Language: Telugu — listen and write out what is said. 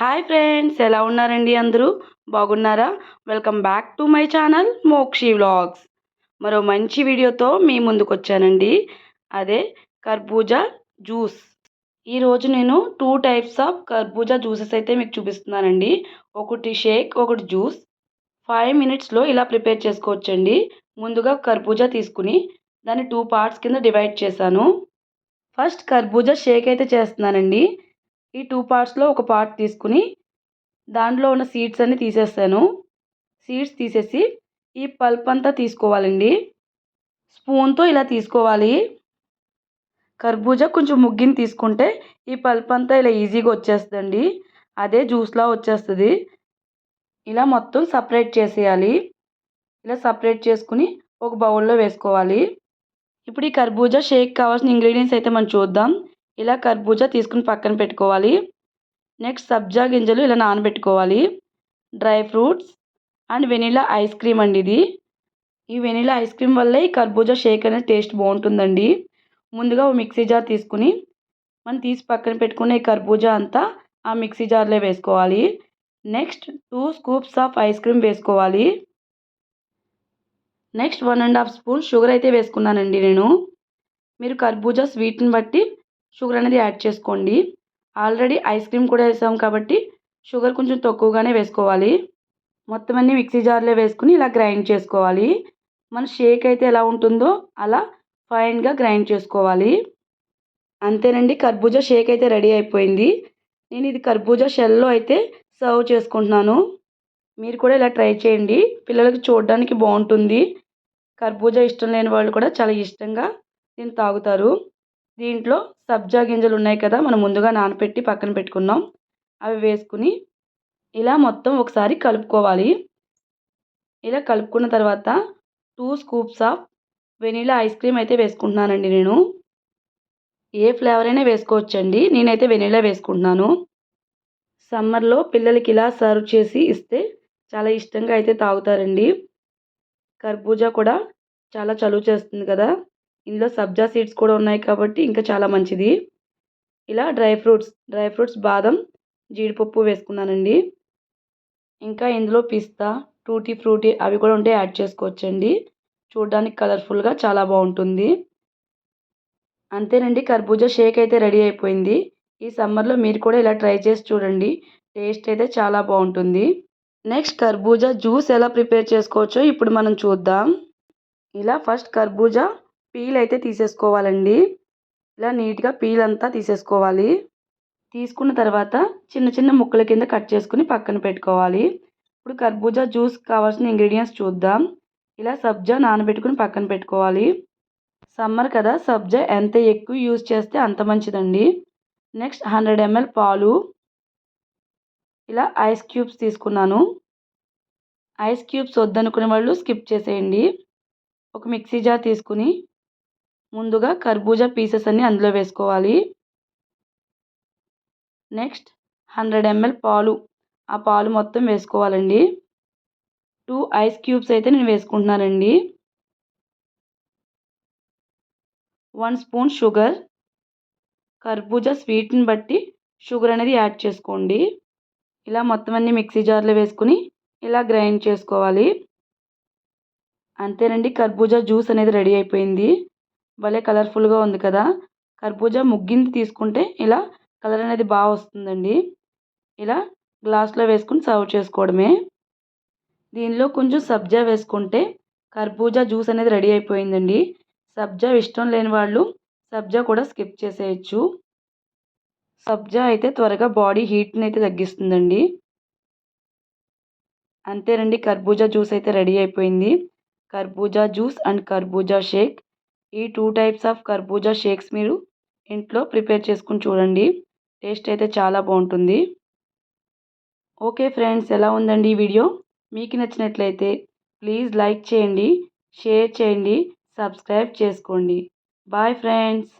హాయ్ ఫ్రెండ్స్ ఎలా ఉన్నారండి అందరూ? బాగున్నారా? Welcome back to my channel Mokshi vlogs. మరో మంచి వీడియోతో మీ ముందుకు వచ్చానండి అదే కర్బూజా జ్యూస్. ఈరోజు నేను టూ టైప్స్ ఆఫ్ కర్బూజా జ్యూసెస్ అయితే మీకు చూపిస్తున్నానండి. ఒకటి షేక్ ఒకటి జ్యూస్. ఫైవ్ మినిట్స్లో ఇలా ప్రిపేర్ చేసుకోవచ్చండి. ముందుగా కర్బూజా తీసుకుని దాన్ని టూ పార్ట్స్ కింద డివైడ్ చేశాను. ఫస్ట్ కర్బూజా షేక్ అయితే చేస్తున్నానండి. ఈ టూ పార్ట్స్లో ఒక పార్ట్ తీసుకుని దాంట్లో ఉన్న సీడ్స్ అన్ని తీసేస్తాను. సీడ్స్ తీసేసి ఈ పల్ప్ అంతా తీసుకోవాలండి. స్పూన్తో ఇలా తీసుకోవాలి. కర్బూజా కొంచెం ముగ్గిని తీసుకుంటే ఈ పల్ప్ అంతా ఇలా ఈజీగా వచ్చేస్తుందండి. అదే జ్యూస్లా వచ్చేస్తుంది. ఇలా మొత్తం సపరేట్ చేసేయాలి. ఇలా సపరేట్ చేసుకుని ఒక బౌల్లో వేసుకోవాలి. ఇప్పుడు ఈ కర్బూజా షేక్ కావాల్సిన ఇంగ్రీడియంట్స్ అయితే మనం చూద్దాం. ఇలా కర్బూజా తీసుకుని పక్కన పెట్టుకోవాలి. నెక్స్ట్ సబ్జా గింజలు ఇలా నానబెట్టుకోవాలి. Dry fruits and vanilla ice cream అండి ఇది. ఈ వెనీలా ఐస్ క్రీమ్ వల్లే ఈ కర్బూజా షేక్ అనేది టేస్ట్ బాగుంటుందండి. ముందుగా మిక్సీ జార్ తీసుకుని మనం తీసి పక్కన పెట్టుకున్న ఈ కర్బూజా అంతా ఆ మిక్సీ జార్లో వేసుకోవాలి. Next two scoops of ice cream వేసుకోవాలి. Next one and half spoon sugar అయితే వేసుకున్నానండి నేను. మీరు కర్బూజా స్వీట్ని బట్టి షుగర్ అనేది యాడ్ చేసుకోండి. ఆల్రెడీ ఐస్ క్రీమ్ కూడా వేసాం కాబట్టి షుగర్ కొంచెం తక్కువగానే వేసుకోవాలి. మొత్తం అన్నీ మిక్సీ జార్లో వేసుకుని ఇలా గ్రైండ్ చేసుకోవాలి. మన షేక్ అయితే ఎలా ఉంటుందో అలా ఫైన్గా గ్రైండ్ చేసుకోవాలి. అంతేనండి కర్బూజా షేక్ అయితే రెడీ అయిపోయింది. నేను ఇది కర్బూజా షెల్లో అయితే సర్వ్ చేసుకుంటున్నాను. మీరు కూడా ఇలా ట్రై చేయండి. పిల్లలకి చూడడానికి బాగుంటుంది. కర్బూజా ఇష్టం లేని వాళ్ళు కూడా చాలా ఇష్టంగా దీన్ని తాగుతారు. దీంట్లో సబ్జా గింజలు ఉన్నాయి కదా మనం ముందుగా నానపెట్టి పక్కన పెట్టుకున్నాం అవి వేసుకుని ఇలా మొత్తం ఒకసారి కలుపుకోవాలి. ఇలా కలుపుకున్న తర్వాత two scoops of vanilla ice cream అయితే వేసుకుంటున్నానండి నేను. ఏ ఫ్లేవర్ అయినా వేసుకోవచ్చండి. నేనైతే వెనీలా వేసుకుంటున్నాను. సమ్మర్లో పిల్లలకి ఇలా సర్వ్ చేసి ఇస్తే చాలా ఇష్టంగా అయితే తాగుతారండి. కర్బూజా కూడా చాలా చలువ చేస్తుంది కదా. ఇందులో సబ్జా సీడ్స్ కూడా ఉన్నాయి కాబట్టి ఇంకా చాలా మంచిది. ఇలా డ్రై ఫ్రూట్స్ డ్రై ఫ్రూట్స్ బాదం జీడిపప్పు వేసుకున్నానండి. ఇంకా ఇందులో పిస్తా టూటీ ఫ్రూటీ అవి కూడా ఉంటే యాడ్ చేసుకోవచ్చండి. చూడడానికి కలర్ఫుల్గా చాలా బాగుంటుంది. అంతేనండి కర్బూజా షేక్ అయితే రెడీ అయిపోయింది. ఈ సమ్మర్లో మీరు కూడా ఇలా ట్రై చేసి చూడండి. టేస్ట్ అయితే చాలా బాగుంటుంది. నెక్స్ట్ కర్బూజా జ్యూస్ ఎలా ప్రిపేర్ చేసుకోవచ్చో ఇప్పుడు మనం చూద్దాం. ఇలా ఫస్ట్ కర్బూజా పీల్ అయితే తీసేసుకోవాలండి. ఇలా నీట్గా పీల్ అంతా తీసేసుకోవాలి. తీసుకున్న తర్వాత చిన్న చిన్న ముక్కల కింద కట్ చేసుకుని పక్కన పెట్టుకోవాలి. ఇప్పుడు కర్బూజా జ్యూస్ కావాల్సిన ఇంగ్రీడియంట్స్ చూద్దాం. ఇలా సబ్జా నానబెట్టుకుని పక్కన పెట్టుకోవాలి. సమ్మర్ కదా సబ్జా ఎంత ఎక్కువ యూజ్ చేస్తే అంత మంచిదండి. నెక్స్ట్ హండ్రెడ్ ఎంఎల్ పాలు. ఇలా ఐస్ క్యూబ్స్ తీసుకున్నాను. ఐస్ క్యూబ్స్ వద్దనుకునే వాళ్ళు స్కిప్ చేసేయండి. ఒక మిక్సీ జార్ తీసుకుని ముందుగా కర్బూజా పీసెస్ అన్ని అందులో వేసుకోవాలి. నెక్స్ట్ హండ్రెడ్ ఎంఎల్ పాలు. ఆ పాలు మొత్తం వేసుకోవాలండి. టూ ఐస్ క్యూబ్స్ అయితే నేను వేసుకుంటున్నానండి. వన్ స్పూన్ షుగర్ కర్బూజా స్వీట్ని బట్టి షుగర్ అనేది యాడ్ చేసుకోండి. ఇలా మొత్తం అన్ని మిక్సీ జార్లో వేసుకుని ఇలా గ్రైండ్ చేసుకోవాలి. అంతేనండి కర్బూజా జ్యూస్ అనేది రెడీ అయిపోయింది. భలే కలర్ఫుల్గా ఉంది కదా. కర్బూజా ముగ్గింది తీసుకుంటే ఇలా కలర్ అనేది బాగా వస్తుందండి. ఇలా గ్లాస్లో వేసుకుని సర్వ్ చేసుకోవడమే. దీనిలో కొంచెం సబ్జా వేసుకుంటే కర్బూజా జ్యూస్ అనేది రెడీ అయిపోయిందండి. సబ్జా ఇష్టం లేని వాళ్ళు సబ్జా కూడా స్కిప్ చేసేయచ్చు. సబ్జా అయితే త్వరగా బాడీ హీట్ని అయితే తగ్గిస్తుందండి. అంతేనండి కర్బూజా జ్యూస్ అయితే రెడీ అయిపోయింది. కర్బూజా జ్యూస్ అండ్ కర్బూజా షేక్ ఈ టూ టైప్స్ ఆఫ్ కర్బూజా షేక్స్ మీరు ఇంట్లో ప్రిపేర్ చేసుకుని చూడండి. టేస్ట్ అయితే చాలా బాగుంటుంది. ఓకే ఫ్రెండ్స్ ఎలా ఉందండి ఈ వీడియో మీకు నచ్చినట్లయితే ప్లీజ్ లైక్ చేయండి షేర్ చేయండి సబ్స్క్రైబ్ చేసుకోండి. Bye friends